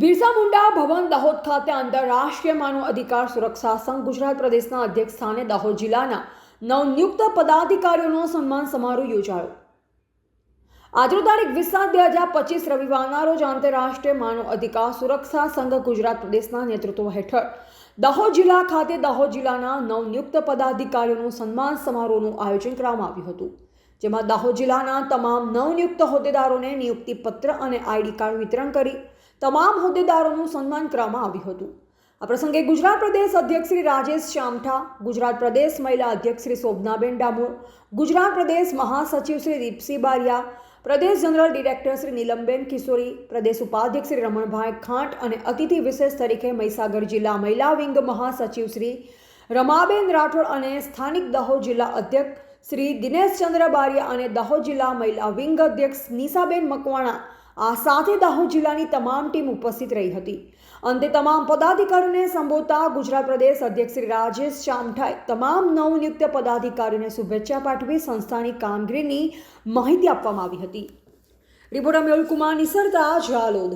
બિરસા મુંડા ભવન દાહોદ ખાતે આંતરરાષ્ટ્રીય માનવ અધિકાર સુરક્ષા સંઘ ગુજરાત પ્રદેશના અધ્યક્ષ સ્થાને દાહોદ જિલ્લાના નવનિયુક્ત પદાધિકારીઓનો સન્માન સમારોહ યોજાયો. આજનો તારીખ વીસ સાત બે હજાર પચીસ રવિવારના રોજ આંતરરાષ્ટ્રીય માનવ અધિકાર સુરક્ષા સંઘ ગુજરાત પ્રદેશના નેતૃત્વ હેઠળ દાહોદ જિલ્લા ખાતે દાહોદ જિલ્લાના નવનિયુક્ત પદાધિકારીઓનું સન્માન સમારોહનું આયોજન કરવામાં આવ્યું હતું. જેમાં દાહોદ જિલ્લાના તમામ નવનિયુક્ત હોદ્દેદારોને નિયુક્તિ પત્ર અને આઈડી કાર્ડ વિતરણ કરી તમામ હોદ્દેદારોનું સન્માન કરવામાં આવ્યું હતું. આ પ્રસંગે ગુજરાત પ્રદેશ અધ્યક્ષ શ્રી રાજેશ શામઠા ગુજરાત પ્રદેશ મહિલા અધ્યક્ષ શ્રી શોભનાબેન ડામોર, ગુજરાત પ્રદેશ મહાસચિવ શ્રી દીપસિંહ બારિયા, પ્રદેશ જનરલ ડિરેક્ટર શ્રી નીલમબેન કિશોરી, પ્રદેશ ઉપાધ્યક્ષ શ્રી રમણભાઈ ખાંટ અને અતિથિ વિશેષ તરીકે મહીસાગર જિલ્લા મહિલા વિંગ મહાસચિવ શ્રી રમાબેન રાઠોડ અને સ્થાનિક દાહોદ જિલ્લા અધ્યક્ષ શ્રી દિનેશચંદ્ર બારિયા અને દાહોદ જિલ્લા મહિલા વિંગ અધ્યક્ષ નિશાબેન મકવાણા આ સાથે દાહોદ જિલ્લાની તમામ ટીમ ઉપસ્થિત રહી હતી. અંતે તમામ પદાધિકારીઓને સંબોધતા ગુજરાત પ્રદેશ અધ્યક્ષ શ્રી રાજેશ ચામઠાએ તમામ નવનિયુક્ત પદાધિકારીઓને શુભેચ્છા પાઠવી સંસ્થાની કામગીરીની માહિતી આપવામાં આવી હતી. રિપોર્ટર મેહુલ કુમાર નિસરતા ઝાલોદ